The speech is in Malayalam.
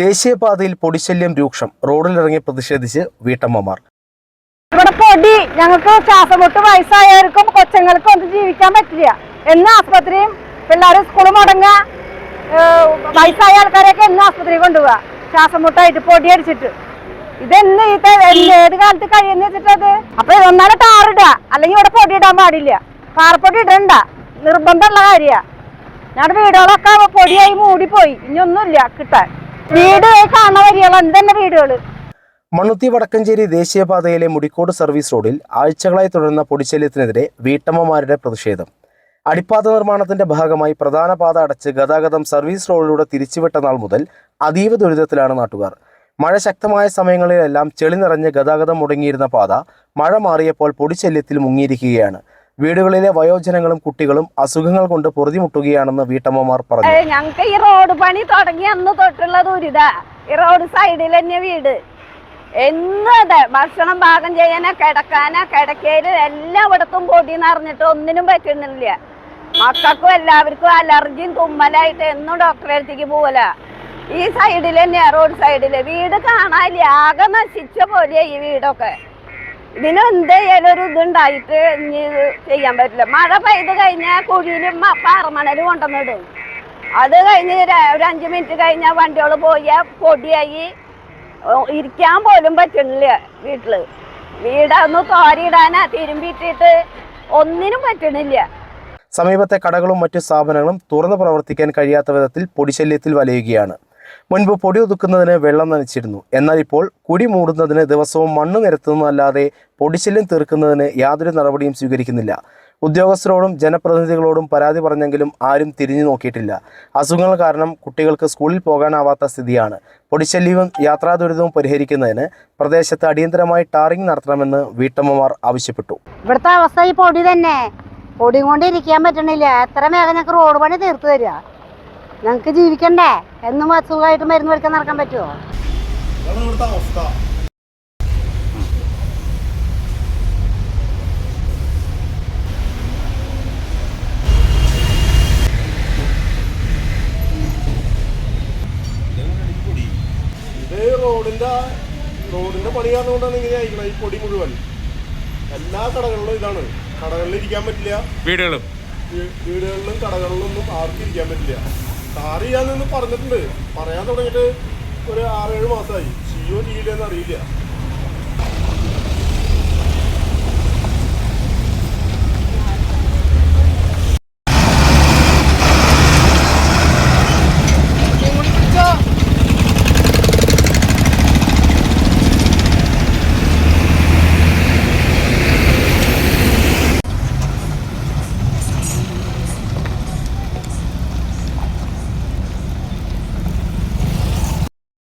ദേശീയപാതയിൽ പൊടിശല്യം രൂക്ഷം റോഡിലിറങ്ങി പ്രതിഷേധിച്ച് വീട്ടമ്മമാർ. ഇവിടെ പൊടി ഞങ്ങൾക്ക് ശ്വാസമുട്ട് വയസ്സായവർക്കും കൊച്ചുങ്ങൾക്കും ഒന്നും ജീവിക്കാൻ പറ്റില്ല. എന്ന് ആസ്പത്രിയും പിള്ളേർ സ്കൂൾ മുടങ്ങുക വയസ്സായ ആൾക്കാരെയൊക്കെ എന്ന് ആസ്പത്രി കൊണ്ടുപോവാ ശ്വാസമുട്ടായിട്ട് പൊടി അടിച്ചിട്ട്. ഇതെന്ന് ഈ ഏത് കാലത്ത് കഴിയുന്ന വെച്ചിട്ടത്? അപ്പൊ ഒന്നാലും ടാറിടുക അല്ലെങ്കിൽ ഇവിടെ പൊടി ഇടാൻ പാടില്ല. പാറപ്പൊടി ഇടണ്ട. നിർബന്ധമുള്ള കാര്യ ഞങ്ങളുടെ വീടുകളൊക്കെ പൊടിയായി മൂടിപ്പോയി. ഇനിയൊന്നുമില്ല കിട്ടാൻ. വീടുകൾ. മണ്ണുത്തി വടക്കഞ്ചേരി ദേശീയപാതയിലെ മുടിക്കോട് സർവീസ് റോഡിൽ ആഴ്ചകളായി തുടരുന്ന പൊടിശല്യത്തിനെതിരെ വീട്ടമ്മമാരുടെ പ്രതിഷേധം. അടിപ്പാത നിർമ്മാണത്തിന്റെ ഭാഗമായി പ്രധാന പാത അടച്ച് ഗതാഗതം സർവീസ് റോഡിലൂടെ തിരിച്ചുവിട്ട നാൾ മുതൽ അതീവ ദുരിതത്തിലാണ് നാട്ടുകാർ. മഴ ശക്തമായ സമയങ്ങളിലെല്ലാം ചെളി നിറഞ്ഞ് ഗതാഗതം മുടങ്ങിയിരുന്ന പാത മഴ മാറിയപ്പോൾ പൊടിശല്യത്തിൽ മുങ്ങിയിരിക്കുകയാണ്. വീടുകളിലെ വയോജനങ്ങളും കുട്ടികളും അസുഖങ്ങൾ കൊണ്ട് പൊറുതിമുട്ടുകയാണെന്ന് വീട്ടമ്മമാർ പറഞ്ഞു. ഞങ്ങൾക്ക് ഈ റോഡ് പണി തുടങ്ങി അന്ന് തൊട്ടുള്ള ദുരിതാ ഈ റോഡ് സൈഡിൽ തന്നെ വീട്. എന്നതെ ഭക്ഷണം പാകം ചെയ്യാനാ കിടക്കാനാ കിടക്കയിൽ എല്ലായിടത്തും പൊടി നിറഞ്ഞിട്ട് ഒന്നിനും പറ്റുന്നില്ല. മക്കൾക്കും എല്ലാവർക്കും അലർജിയും തുമ്മലായിട്ട് എന്നും ഡോക്ടറെ അടുത്തേക്ക് പോവല. ഈ സൈഡിൽ തന്നെയാ റോഡ് സൈഡിൽ വീട് കാണാനില്ല ആകെ നശിച്ച പോലെയാ ഈ വീടൊക്കെ. ഇതിന് എന്തായാലും ഒരു ഇതുണ്ടായിട്ട് ഇനി ചെയ്യാൻ പറ്റില്ല. മഴ പെയ്ത് കഴിഞ്ഞാൽ കുഴിയിലും പാറമണൽ കൊണ്ടുവന്നിടും. അത് കഴിഞ്ഞ് ഒരു അഞ്ച് മിനിറ്റ് കഴിഞ്ഞാൽ വണ്ടികൾ പോയ പൊടിയായി. ഇരിക്കാൻ പോലും പറ്റണില്ല വീട്ടിൽ. വീടൊന്ന് തോരിയിടാനാ തിരുമ്പിട്ടിട്ട് ഒന്നിനും പറ്റണില്ല. സമീപത്തെ കടകളും മറ്റു സ്ഥാപനങ്ങളും തുറന്നു പ്രവർത്തിക്കാൻ കഴിയാത്ത വിധത്തിൽ പൊടിശല്യത്തിൽ വലയുകയാണ്. മുൻപ് പൊടി ഒതുക്കുന്നതിന് വെള്ളം നനച്ചിരുന്നു. എന്നാൽ ഇപ്പോൾ കുടി മൂടുന്നതിന് ദിവസവും മണ്ണ് നിരത്തുന്നതല്ലാതെ പൊടിശല്യം തീർക്കുന്നതിന് യാതൊരു നടപടിയും സ്വീകരിക്കുന്നില്ല. ഉദ്യോഗസ്ഥരോടും ജനപ്രതിനിധികളോടും പരാതി പറഞ്ഞെങ്കിലും ആരും തിരിഞ്ഞു നോക്കിയിട്ടില്ല. അസുഖങ്ങൾ കാരണം കുട്ടികൾക്ക് സ്കൂളിൽ പോകാനാവാത്ത സ്ഥിതിയാണ്. പൊടിശല്യവും യാത്രാ ദുരിതവും പരിഹരിക്കുന്നതിന് പ്രദേശത്ത് അടിയന്തരമായി ടാറിംഗ് നടത്തണമെന്ന് വീട്ടമ്മമാർ ആവശ്യപ്പെട്ടു. ഇവിടുത്തെ അവസ്ഥ ഈ പൊടി തന്നെ. പൊടി കൊണ്ട് ഇരിക്കാൻ പറ്റണില്ല. എത്ര വേഗം ഞങ്ങൾക്ക് റോഡ് പണി തീർത്തു തരിക? ഞങ്ങൾക്ക് ജീവിക്കണ്ടേ? എന്നും അസുഖമായിട്ട് മരുന്ന് വെക്കാൻ നടക്കാൻ പറ്റുമോ ഇത് റോഡിന്റെ റോഡിന്റെ പണി കാരണകൊണ്ടാണ് ഇങ്ങനെ ഈ പൊടി മുഴുവൻ. എല്ലാ കടകളിലും ഇതാണ്. കടകളിൽ ഇരിക്കാൻ പറ്റില്ല. വീടുകളും. വീടുകളിലും കടകളിലൊന്നും ആർക്കും ഇരിക്കാൻ പറ്റില്ല. ടാർ ചെയ്യാന്ന് പറഞ്ഞിട്ടുണ്ട്. പറയാൻ തുടങ്ങിയിട്ട് ഒരു ആറേഴ് മാസമായി. ചെയ്യോ ചെയ്യില്ലെന്ന് അറിയില്ല.